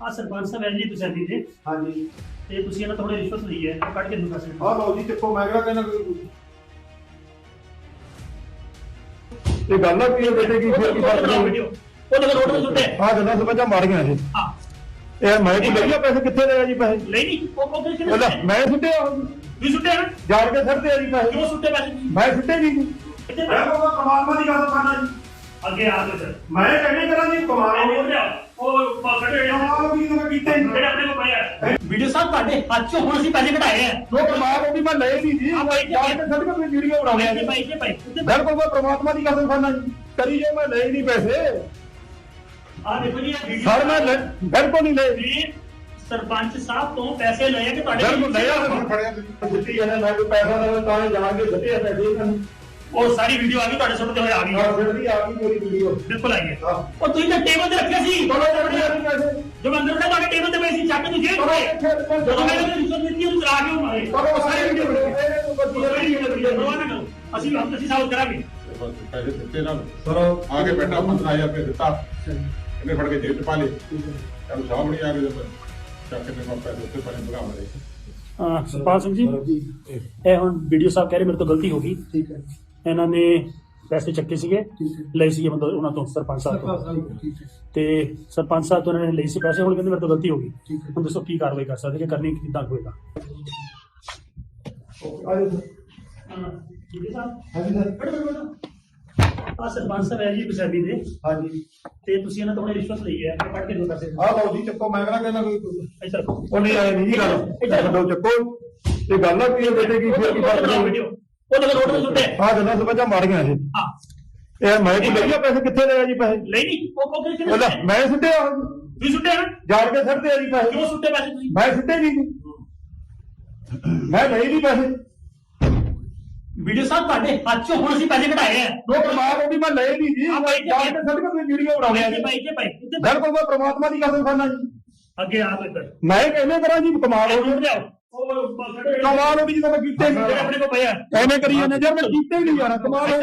ਆ ਸਰਪੰਚ ਸਾਹਿਬ ਹੈ ਜੀ ਤੁਸੀਂ ਦੇ ਹਾਂਜੀ। ਤੇ ਤੁਸੀਂ ਇਹਨਾਂ ਤੋਂ ਥੋੜੀ ਰਿਸ਼ਵਤ ਲਈ ਹੈ ਉਹ ਕੱਢ ਕੇ ਦਿੰਦਾ ਸੀ ਆਹ ਲਓ ਜੀ ਚੱਕੋ ਮੈਂ ਕਿਹੜਾ ਕਹਿੰਦਾ ਕੋਈ ਇਹ ਗੱਲ ਆ ਕੀ ਹੈ ਬੇਟੇ ਕੀ ਫਿਰ ਕੀ ਫ਼ਰਕ ਨਹੀਂ ਉਹ ਤਾਂ ਰੋਡ ਤੇ ਸੁੱਟੇ। ਆ ਗੱਲਾਂ ਸਮਝਾ ਮਾਰੀਆਂ ਇਹ ਹਾਂ। ਇਹ ਮੈਂ ਕੀ ਲਈਆ ਪੈਸੇ ਕਿੱਥੇ ਲਏ ਆ ਜੀ ਪੈਸੇ? ਨਹੀਂ ਨਹੀਂ ਉਹ ਉਹ ਕਿਹਨੇ ਉਹਦਾ ਸੁੱਟੇ? ਮੈਂ ਸੁੱਟੇ ਆ ਤੁਸੀਂ ਸੁੱਟੇ ਹਨ? ਜਾਣ ਕੇ ਸੱਟਦੇ ਆ ਜੀ ਪੈਸੇ। ਕਿਉਂ ਸੁੱਟੇ ਪੈਸੇ? ਮੈਂ ਸੁੱਟੇ ਨਹੀਂ ਇੱਥੇ ਮੈਂ ਕਹੂੰਗਾ ਪਰਮਾਤਮਾ ਦੀ ਗੱਲ ਕਰਨਾ ਜੀ। ਅੱਗੇ ਆ ਕੇ ਸਰ ਮੈਂ ਕਹਿੰਦੇ ਕਰਾਂ ਜੀ ਕਮਾਲ ਉਹ ਲਿਆ ਉਹ ਪਕੜੇ ਕਮਾਲ ਵੀ ਤਾਂ ਕੀਤੇ ਹੀ ਜਿਹੜੇ ਆਪਣੇ ਕੋਲ ਪਿਆ ਵੀਡੀਓ ਸਾਹਿਬ ਤੁਹਾਡੇ ਹੱਥ ਚੋਂ ਹੁਣ ਅਸੀਂ ਪੈਸੇ ਕਢਾਏ ਆ। ਉਹ ਪ੍ਰਮਾਤਮਾ ਉਹ ਵੀ ਮੈਂ ਲਏ ਨਹੀਂ ਜੀ ਆ ਭਾਈ ਜੀ। ਜਾਣ ਕੇ ਸੱਟ ਕੇ ਤੁਸੀਂ ਵੀਡੀਓ ਬਣਾਉਣੇ ਆ ਭਾਈ ਜੀ ਭਾਈ ਜੀ ਭਾਈ ਉੱਤੇ ਬਿਲਕੁਲ ਮੈਂ ਪ੍ਰਮਾਤਮਾ ਦੀ ਕਸਮ ਖਾਨਾ ਜੀ ਕਰੀ ਜੇ ਮੈਂ ਲਏ ਨਹੀਂ ਪੈਸੇ ਆ ਦੇਖੋ ਜੀ ਇਹ ਵੀਡੀਓ ਸਰ ਮੈਂ ਲੈ- ਬਿਲਕੁਲ ਨਹੀਂ ਲਏ ਵੀ ਸਰਪੰਚ ਸਾਹਿਬ ਤੋਂ ਪੈਸੇ ਲਏ ਆ ਕਿ ਤੁਹਾਡੇ ਬਿਲਕੁਲ ਲਏ ਆ ਮੈਂ ਫੜਿਆ ਤੁਸੀਂ ਦਿੱਤੀ ਇਹਨੇ ਮੈਂ ਕੋਈ ਪੈਸਾ ਦੇਵਾਂ ਤਾਂ ਇਹ ਜਾਣ ਕੇ ਸੱਟੇ ਆ ਪੈਸੇ ਇਹਨਾਂ ਨੂੰ ਉਹ ਸਾਰੀ ਵੀਡੀਓ ਆ ਗਈ ਤੁਹਾਡੇ ਸੁਣਦੇ ਹੋਏ ਆ ਗਈ। ਆਹ ਫਿਰ ਵੀ ਆ ਗਈ ਮੇਰੀ ਵੀਡੀਓ ਬਿਲਕੁਲ ਆਈ ਹੈ ਹਾਂ। ਉਹ ਤੁਸੀਂ ਤਾਂ ਟੇਬਲ ਤੇ ਰੱਖਿਆ ਸੀ। ਚਲੋ ਜਲਦੀ ਆ ਜੀ ਪੈਸੇ ਜੋ ਅੰਦਰ ਉਹਨੇ ਤੁਹਾਡੇ ਟੇਬਲ ਤੇ ਪਏ ਸੀ ਚੱਕ ਤੁਸੀਂ ਚਲੋ ਇੱਥੇ ਜਦੋਂ ਮੈਂ ਇਹਨੂੰ ਰਿਸ਼ਵਤ ਦਿੱਤੀ ਉਹਨੂੰ ਚਲਾ ਕੇ ਉਹ ਮਾਰੇ। ਚਲੋ ਸਾਰੀ ਵੀਡੀਓ ਨਾ ਕਰੋ। ਅਸੀਂ ਹਮ ਅਸੀਂ ਸਾਬਤ ਕਰਾਂਗੇ। ਪੈਸੇ ਦਿੱਤੇ ਨਾ ਸਰ ਆ ਕੇ ਬੈਠਾ 15000 ਰੁਪਏ ਦਿੱਤਾ। ਇਹਨੇ ਫੜ ਕੇ ਜੇਬ ਚ ਪਾ ਲਏ ਚਲ ਸਾਹਮਣੇ ਆ ਜਦ। ਚੱਕ ਕੇ ਮੈਂ ਪੈਸੇ ਉੱਤੇ ਪਾਣੀ ਭਗਾ ਮਰੇ। ਹਾਂ ਸੁਪਾਲ ਸਿੰਘ ਜੀ। ਇਹ ਹੁਣ ਵੀਡੀਓ ਸਾਹਿਬ ਕਹਿ ਰਹੇ ਮੇਰੇ ਤੋਂ ਗਲਤੀ ਹੋ ਗਈ। ਠੀਕ ਹੈ। ਇਹਨਾਂ ਨੇ ਪੈਸੇ ਚੱਕੇ ਸੀਗੇ ਲਏ ਸੀਗੇ ਮਤਲਬ ਉਹਨਾਂ ਤੋਂ ਸਰਪੰਚ ਸਾਹਿਬ ਤੋਂ। ਤੇ ਸਰਪੰਚ ਸਾਹਿਬ ਤੋਂ ਉਹਨਾਂ ਨੇ ਲਈ ਸੀ ਪੈਸੇ ਹੁਣ ਕਹਿੰਦੇ ਮੇਰੇ ਤੋਂ ਗਲਤੀ ਹੋ ਗਈ। ਹੁਣ ਦੱਸੋ ਕੀ ਕਾਰਵਾਈ ਕਰ ਸਕਦੇ ਕਿ ਕਰਨੀ ਕਿੱਦਾਂ ਹੋਏਗਾ? ਆ ਸਰਪੰਚ ਸਾਹਿਬ ਹੈ ਜੀ ਪਸਾਬੀ ਦੇ। ਹਾਂਜੀ। ਤੇ ਤੁਸੀਂ ਇਹਨਾਂ ਤੋਂ ਥੋੜੀ ਰਿਸ਼ਵਤ ਲਈ ਹੈ ਕੱਢ ਕੇ ਦਿਓ ਪੈਸੇ। ਆਹ ਲਓ ਜੀ ਚੱਕੋ ਮੈਂ ਕਹਿੰਦਾ ਕੋਈ ਇੱਧਰ ਉਹ ਨਹੀਂ ਆਏ ਨਹੀਂ ਜੀ ਗੱਲ। ਛੱਡੋ ਚੱਕੋ ਇਹ ਗੱਲ ਆ ਕੀ ਹੈ ਬੇਟੇ ਕੀ ਫਿਰ ਕੀ ਫ਼ਰਕ ਨਹੀਂ ਵੀਡੀਓ। ਉਹ ਤਾਂ ਰੋਡ ਤੇ ਸੁੱਟੇ। ਆ ਗੱਲਾਂ ਸਮਝਾ ਮਾਰੀਆਂ ਇਹ ਹਾਂ। ਇਹ ਮੈਂ ਕੀ ਲਈਆ ਪੈਸੇ ਕਿੱਥੇ ਲਏ ਆ ਜੀ ਪੈਸੇ? ਨਹੀਂ ਨਹੀਂ ਉਹ ਉਹ ਕਿਹਨੇ ਉਹਦਾ ਸੁੱਟੇ? ਮੈਂ ਸੁੱਟੇ ਆ। ਤੁਸੀਂ ਸੁੱਟੇ ਹਨ ਜਾਣ ਕੇ ਸੱਟਦੇ ਆ ਜੀ ਪੈਸੇ। ਕਿਉਂ ਸੁੱਟੇ ਪੈਸੇ ਤੁਸੀਂ? ਮੈਂ ਸੁੱਟੇ ਨਹੀਂ ਮੈਂ ਲਏ ਨਹੀਂ ਪੈਸੇ। ਵੀਡੀਓ ਸਾਹਿਬ ਤੁਹਾਡੇ ਹੱਥ ਚੋਂ ਹੁਣ ਅਸੀਂ ਪੈਸੇ ਕਢਾਏ ਆ। ਉਹ ਪ੍ਰਮਾਤਮਾ ਉਹ ਵੀ ਮੈਂ ਲਏ ਨਹੀਂ ਜੀ। ਹਾਂ ਭਾਈ ਜੀ। ਜਾਣ ਕੇ ਸੱਟ ਕੇ ਤੁਸੀਂ ਵੀਡੀਓ ਬਣਾਉਣੇ ਆ ਭਾਈ ਜੀ। ਭਾਈ ਜੀ ਭਾਈ ਉੱਤੇ ਬਿਲਕੁਲ ਮੈਂ ਪ੍ਰਮਾਤਮਾ ਦੀ ਕਸਮ ਖਾਨਾ ਜੀ। ਅੱਗੇ ਆ ਇੱਧਰ ਮੈਂ ਕਹਿੰਦੇ ਕਰਾਂ ਜੀ ਕਮਾਲ ਹੋ ਗਈ। ਲਿਆਓ ਉਹ ਕਮਾਲ ਹੋ ਗਈ ਜਦੋਂ ਮੈਂ ਕੀਤੇ ਜਿਹੜੇ ਨਹੀਂ ਆਪਣੇ ਕੋਲ ਪਏ ਆ ਐਵੇਂ ਕਰੀ ਜਾਂਦੇ ਯਾਰ ਮੈਂ ਕੀਤੇ ਹੀ ਨਹੀਂ ਯਾਰ ਕਮਾਲ ਹੋ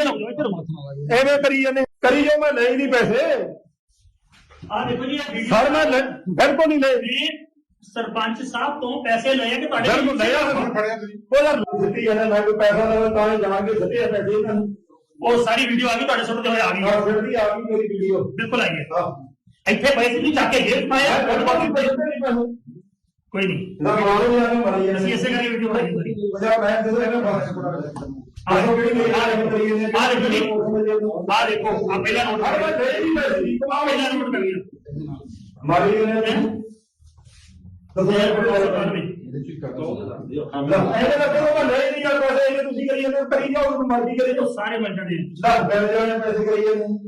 ਐਵੇਂ ਕਰੀ ਜਾਂਦੇ। ਕਰੀ ਜੋ ਮੈਂ ਲਏ ਨਹੀਂ ਪੈਸੇ। ਆ ਦੇਖੋ ਜੀ ਇਹ ਸਰ ਮੈਂ ਬਿਲਕੁਲ ਨਹੀਂ ਲਏ। ਵੀ ਸਰਪੰਚ ਸਾਹਿਬ ਤੋਂ ਪੈਸੇ ਲਏ ਆ ਕਿ ਤੁਹਾਡੇ ਬਿਲਕੁਲ ਲਏ ਆ। ਹੁਣ ਫੜਿਆ ਤੁਸੀਂ। ਉਹ ਯਾਰ ਦਿੱਤੀ ਇਹਨੇ ਮੈਂ ਕੋਈ ਪੈਸਾ ਦੇਵਾਂ ਤਾਂ ਕੇ ਸੱਟੇ ਆ ਪੈਸੇ ਇਹਨਾਂ ਨੂੰ। ਉਹ ਸਾਰੀ ਵੀਡੀਓ ਆ ਗਈ ਤੁਹਾਡੇ ਸੁਣਦੇ ਹੋਏ ਆ ਗਈ। ਆਹ ਫਿਰ ਵੀ ਆ ਗਈ ਮੇਰੀ ਵੀਡੀਓ ਬਿਲਕੁਲ ਆਈ ਹੈ। ਹਾਂ। ਇੱਥੇ ਪੈਸੇ ਤੁਸੀਂ ਚੱਕ ਕੇ ਜੇਬ ਪਾਏ ਆ, ਮੈਂ ਬਾਕੀ ਪੈਸੇ ਨਹੀਂ ਪੈਸੇ। ਕੋਈ ਨਹੀਂ ਨਾ ਮਾਰੋ ਨਹੀਂ ਆਨੇ ਮਾਰੀ ਅਸੀਂ ਇਸੇ ਕਰਕੇ ਵੀਡੀਓ ਬਣਾਈ ਸਾਰੀ ਪੰਜਾਬ ਮੈਂ ਜਦੋਂ ਇਹਨੇ ਬਾਰੇ ਕੋਲ ਆਹੋ ਕਿਹੜੀ ਮੇਰੀ ਆ ਰਹੀ ਕਰੀ ਇਹਨੇ ਆ ਦੇਖੋ ਜੀ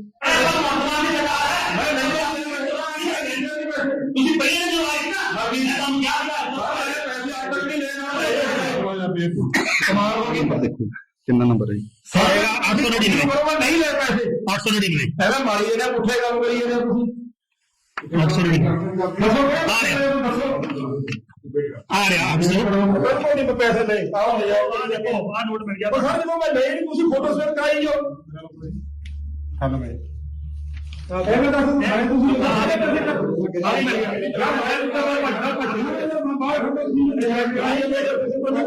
ਕਿੰਨਾ ਨੰਬਰ ਹੈ ਜੀ? ਸਾਰੇ 899 ਮੈਂ ਨਹੀਂ ਲੈ ਪੈਸੇ 899 ਪਹਿਲਾਂ ਮਾਰੀ ਇਹਨੇ ਪੁੱਠੇ ਕੰਮ ਕਰੀ ਜਾਂਦੇ ਹੋ ਤੁਸੀਂ 899 ਦੱਸੋ ਆ ਦੱਸੋ ਆ ਰਿਹਾ 800 ਬਿਲਕੁਲ ਨਹੀਂ ਪੈਸੇ ਲੈ ਆਓ ਜਾਓ ਆ ਨੋਟ ਮਿਲ ਗਿਆ। ਪਰ ਸਰ ਜਦੋਂ ਮੈਂ ਲੈ ਨਹੀਂ ਤੁਸੀਂ ਫੋਟੋ ਸਟੇਟ ਕਰਾਈ ਜਾਓ। ਹੱਲ। ਮੈਂ ਐਵੇਂ ਦੱਸ ਮੈਂ ਤੁਸੀਂ ਦੇ ਪੈਸੇ ਕੱਟ। ਹੀ। ਯਾਰ ਮੈਂ ਤਾਂ ਮੈਂ ਵੱਡਾ ਭੱਜ ਮੈਂ ਬਾਹਰ ਖੜੋ ਤੁਸੀਂ ਆਈ ਮੇਰੇ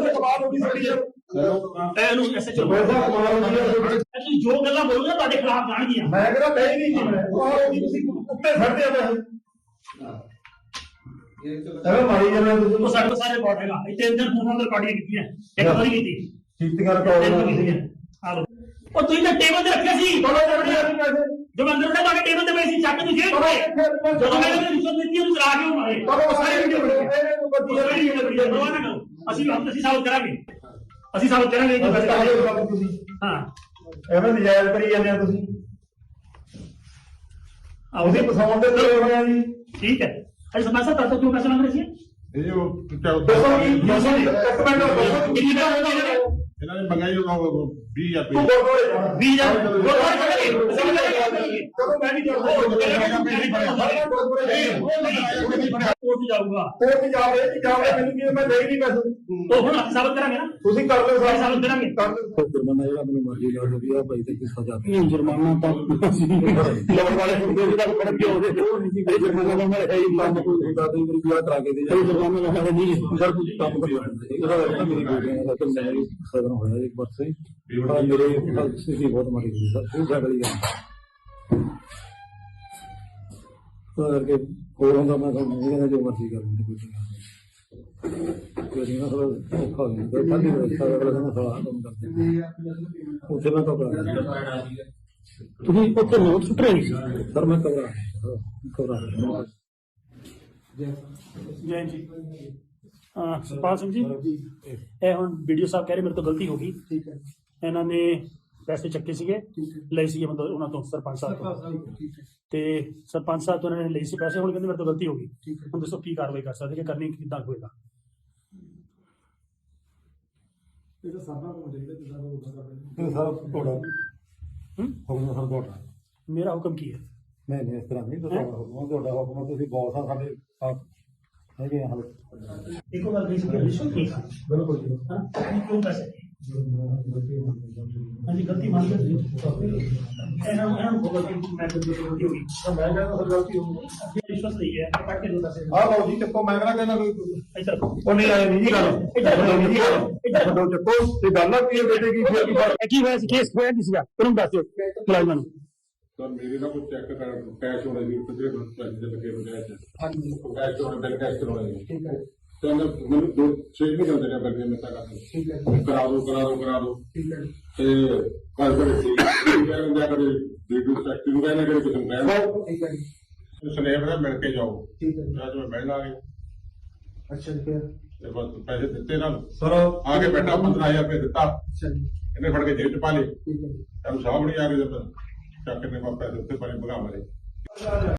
ਕਮਾਲ ਹੋ ਗਈ ਸਾਡੀ ਯਾਰ ਇਹ ਇਹਨੂੰ ਹੋ ਗਈ ਯਾਰ। ਤੁਸੀਂ ਜੋ ਗੱਲਾਂ ਬੋਲੋਗੇ ਤੁਹਾਡੇ ਖਿਲਾਫ ਜਾਣਗੀਆਂ ਮੈਂ ਕਹਿੰਦਾ ਹੀ ਨਹੀਂ ਜੀ ਮੈਂ ਹੋ ਤੁਸੀਂ ਉੱਤੇ ਛੱਡਦੇ ਆ ਐਵੇਂ ਮਾਰੀ ਜਾਂਦੇ ਹੋ ਉਹ ਤੁਸੀਂ ਸਾਡੇ ਸਾਰੇ ਰਿਕਾਰਡ ਹੈਗਾ ਇੱਥੇ ਇੰਦਰ ਫੋਨਾਂ ਤੇ ਰਿਕਾਰਡਿੰਗ ਕੀਤੀਆਂ ਇੱਕ ਵਾਰੀ ਕੀਤੀ ਕੀਤੀਆਂ ਰਿਕਾਰਡ ਆ ਲਓ ਉਹ ਤੁਸੀਂ ਤਾਂ ਟੇਬਲ ਤੇ ਰੱਖਿਆ ਸੀ ਚਲੋ ਜਲਦੀ ਆ ਜੀ ਜੋ ਉਹਨੇ ਤੁਹਾਡੇ ਟੇਬਲ ਤੇ ਪਏ ਸੀ ਚੱਕ ਤੁਸੀਂ ਚਲੋ ਇੱਥੇ ਜਦੋਂ ਮੈਂ ਇਹਨੂੰ ਰਿਸ਼ਵਤ ਦਿੱਤੀ ਉਹਨੂੰ ਚਲਾ ਕੇ ਉਹ ਮਾਰੇ। ਸਾਰੀ ਵੀਡੀਓ ਪਰਵਾਹ ਨਾ ਕਰੋ। ਅਸੀਂ ਹਮ ਅਸੀਂ ਸਾਬਤ ਕਰਾਂਗੇ। ਅਸੀਂ ਸਾਬਤ ਕਰਾਂਗੇ ਕਿ ਬਸ ਗਲਤ ਹੈ। ਆਇਓ ਤੁਸੀਂ ਹਾਂ ਐਵੇਂ ਨਜਾਇਜ਼ ਕਰੀ ਜਾਂਦੇ ਆ ਤੁਸੀਂ। ਆਉਦੀ ਪਸਾਉਣ ਦੇ ਤੇ ਹੋਏ ਆ ਜੀ। ਠੀਕ ਹੈ। ਸਮਾਜ ਸਾਹਿਬ ਤੁਹਾਡੇ ਤੋਂ ਕਿਉਂ ਪੈਸੇ ਮੰਗ ਰਹੇ ਸੀ? ਇਹ ਜੋ ਚਾਹੋ ਦੱਸੋ ਜੀ ਦੱਸੋ ਜੀ ਇੱਕ ਮਿੰਟ ਦੱਸੋ ਕਿੰਨੀ ਦਾ ਇਹਨਾਂ ਨੇ ਮੰਗਾਈ ਉਹ 20000 ਤੂੰ ਰੁਪਏ ਗੁਰਦੁਆਰੇ ਜਾਣਾ ਵੀਹ ਹਜ਼ਾਰ ਗੁਰਦੁਆਰੇ ਚੱਲਾਂਗੇ। ਅਸੀਂ ਵੀ ਚੱਲਾਂਗੇ। ਕਦੋਂ ਮੈਂ ਵੀ ਜਾਣਾ ਉਹ ਕੋਰਟ ਜਾਊਗਾ। ਕੋਰਟ ਚ ਜਾ ਰਹੇ ਜੀ ਜਾ ਰਹੇ ਮੈਨੂੰ ਕੀ ਮੈਂ ਦੇ ਹੀ ਨਹੀਂ ਪੈਸੇ। ਉਹ ਹੁਣ ਅਸੀਂ ਸਾਬਤ ਕਰਾਂਗੇ ਨਾ। ਤੁਸੀਂ ਕਰ ਲਓ ਅਸੀਂ ਸਾਬਤ ਕਰਾਂਗੇ। ਕਰ ਲਓ। ਜੁਰਮਾਨਾ ਜਿਹੜਾ ਮੈਨੂੰ ਮਰਜ਼ੀ ਲਾ ਦਿਓ ਵੀ ਆਹ ਭਾਈ ਤੇ ਕੀ ਸਜ਼ਾ ਨਹੀਂ ਜੁਰਮਾਨਾ ਤਾਂ ਲੋਕ ਵਾਲੇ ਹੁੰਦੇ ਜਿਹੜਾ ਫੜ ਕੇ ਉਹਦੇ ਇਹ ਜੁਰਮਾਨਾ ਦਾ ਮੇਰੇ ਹੈ ਹੀ ਕੰਮ ਕੋਈ ਹੁੰਦਾ ਤੇ ਮੇਰੀ ਵਿਆਹ ਕਰਾ ਕੇ ਦੇ ਇਹ ਜੁਰਮਾਨਾ ਦਾ ਮੇਰੇ ਨਹੀਂ। ਸਰ ਕੁਝ ਕੰਮ ਕਰੀ। ਤਾਂ ਮੇਰੀ ਬੇਟੀ ਦਾ ਤਾਂ ਮੈਂ ਸਦਨ ਹੋਇਆ ਇੱਕ ਵਾਰ ਸੇ ਬੜਾ ਮੇਰੇ ਸਥਿਤੀ ਬਹੁਤ ਮਾੜੀ ਹੋਈ ਸਰ ਉਹ ਗੱਲ ਤਾਂ ਕਰਕੇ ਹੋਰ ਹੁੰਦਾ ਮੈਂ ਤੁਹਾਨੂੰ ਨਹੀਂ ਕਹਿੰਦਾ ਜੋ ਮਰਜ਼ੀ ਕਰ ਲੈਂਦੇ ਕੋਈ ਨਹੀਂ। ਕੋਈ ਨਾ ਥੋੜਾ ਔਖਾ ਹੋ ਜਾਂਦਾ ਖਾਲੀ ਰਸਤਾ ਅਗਲਾ ਦਿਨ ਸਾਲਾ ਕੰਮ ਕਰਦੇ ਉੱਥੇ ਮੈਂ ਘਬਰਾ ਗਿਆ। ਤੁਸੀਂ ਉੱਥੇ ਨੋਟ ਸੁੱਟ ਰਹੇ ਸੀ? ਸਰ ਮੈਂ ਘਬਰਾ ਘਬਰਾ ਗਿਆ। ਜੈ ਜੀ। ਅਹ ਸੁਖਪਾਲ ਸਿੰਘ ਜੀ ਇਹ ਹੁਣ ਵੀਡੀਓ ਸਾਹਿਬ ਕਹਿ ਰਹੇ ਮੇਰੇ ਤੋਂ ਗਲਤੀ ਹੋ ਗਈ। ਠੀਕ ਹੈ। ਇਹਨਾਂ ਨੇ ਪੈਸੇ ਚੱਕੇ ਸੀਗੇ ਲਏ ਸੀਗੇ ਮਤਲਬ ਉਹਨਾਂ ਤੋਂ ਸਰਪੰਚ ਸਾਹਿਬ ਤੋਂ। ਹੈ। ਤੇ ਸਰਪੰਚ ਸਾਹਿਬ ਤੋਂ ਉਹਨਾਂ ਨੇ ਲਈ ਸੀ ਪੈਸੇ ਹੁਣ ਕਹਿੰਦੇ ਮੇਰੇ ਤੋਂ ਗਲਤੀ ਹੋ ਗਈ। ਹੈ। ਹੁਣ ਦੱਸੋ ਕੀ ਕਾਰਵਾਈ ਕਰ ਸਕਦੇ ਕਿ ਕਰਨੀ ਕਿੱਦਾਂ ਹੋਏਗਾ? ਇਹਦਾ ਸਾਬਾ ਕੋਲ ਚਾਹੀਦਾ ਜਿੱਦਾਂ ਉਹ ਕਰਦੇ ਸਰ ਤੁਹਾਡਾ ਹੂੰ? ਹੁਕਮ ਸਰ ਤੁਹਾਡਾ। ਮੇਰਾ ਹੁਕਮ ਕੀ ਹੈ? ਨਹੀਂ ਨਹੀਂ ਇਸ ਤਰ੍ਹਾਂ ਨਹੀਂ ਤੁਹਾਡਾ ਹੁਕਮ ਤੁਹਾਡਾ ਹੁਕਮ ਤੁਸੀਂ ਬੌਸ ਆ ਸਾਡੇ ਆਪ ਹੈਗੇ ਹਾਲੇ। ਇੱਕੋ ਗੱਲ ਕਹੀ ਸੀ ਕਿ ਨਹੀਂ ਖਾਣੀ ਬਿਲਕੁਲ ਜੀ। ਹਾਂ ਕਿਉਂ ਪੈਸੇ ਹਾਂਜੀ ਗਲਤੀ ਮੰਨ ਲਈ ਤੁਸੀਂ ਇਹਨਾਂ ਨੂੰ ਇਹਨਾਂ ਨੂੰ ਬੋਲ ਕੇ ਮੈਂ ਤੇ ਗਲਤੀ ਹੋ ਗਈ। ਮੈਂ ਕਹਿੰਦਾ ਸਰ ਗਲਤੀ ਹੋ ਗਈ। ਅੱਗੇ ਰਿਸ਼ਵਤ ਲਈ ਹੈ। ਕੱਟ ਕੇ ਦੋ ਪੈਸੇ ਆਹ ਲਓ ਜੀ ਚੱਕੋ ਮੈਂ ਕਿਹੜਾ ਕਹਿੰਦਾ ਕੋਈ? ਇੱਧਰ ਉਹ ਨਹੀਂ ਆਏ ਨਹੀਂ ਜੀ ਗੱਲ ਇੱਧਰ ਨਹੀਂ ਜੀ ਗੱਲ ਛੱਡੋ ਚੱਕੋ। ਇਹ ਗੱਲ ਆ ਕੀ ਹੈ ਬੇਟੇ ਕੀ ਫਿਰ ਕੀ ਕੀ ਹੋਇਆ ਸੀ? ਕੇਸ ਹੋਇਆ ਕੀ ਸੀਗਾ? ਤੁਹਾਨੂੰ ਦੱਸ ਦਿਓ ਮੁਲਾਜ਼ਮਾਂ ਨੂੰ ਸਰ ਮੇਰੇ ਨਾਲ ਕੋਈ ਚੈੱਕ ਕਰ ਕੈਸ਼ ਹੋਣਾ ਜੀ ਤੇ ਜਿਹੜੇ ਪੈਸੇ ਦੇ ਲੱਗੇ ਹੋਏ ਆ ਹਾਂਜੀ। ਕੈਸ਼ ਹੋਣਾ ਬਿਲ ਕੈਸ਼ ਕਰਾਉਣਾ ਜੀ। ਠੀਕ ਹੈ। ਤੇ ਮੈਨੂੰ ਦੋ ਛੇ ਨਹੀਂ ਜਾਂਦੇ ਨੇ ਬੱਗੇ ਮੈਂ ਤਾਂ ਕਰਦੇ ਠੀਕ ਹੈ। ਕਰਾ ਦੋ ਕਰਾ ਦੋ ਕਰਾ ਦੋ। ਠੀਕ ਹੈ। ਤੇ ਕੱਲ ਕਰ ਸੀ ਕਹਿੰਦਾ ਕਰੇ ਵੀਡੀਓ ਸੈਕਟਰੀ ਨੂੰ ਕਹਿੰਦਾ ਕਰੇ ਕਿਸੇ ਨੂੰ ਕਹਿੰਦਾ ਠੀਕ ਹੈ ਸਨੇਹ ਦਾ ਮਿਲ ਕੇ ਜਾਓ। ਠੀਕ ਹੈ ਜੀ। ਅੱਜ ਮੈਂ ਆ ਗਏ। ਅੱਛਾ ਜੀ ਫਿਰ? ਤੇ ਬਸ ਪੈਸੇ ਦਿੱਤੇ ਨਾਲ ਸਰ ਆ ਕੇ ਬੈਠਾ 15000 ਰੁਪਏ ਦਿੱਤਾ। ਅੱਛਾ ਜੀ। ਇਹਨੇ ਫੜ ਕੇ ਜੇਬ ਚ ਪਾ ਲਏ ਠੀਕ ਹੈ ਸਾਨੂੰ ਸਾਹਮਣੇ ਆ ਕੇ ਜਦ। ਚੱਕ ਕੇ ਨੇ ਪੈਸੇ ਉੱਤੇ ਪਾਣੀ ਭਗਾ ਮਾਰੇ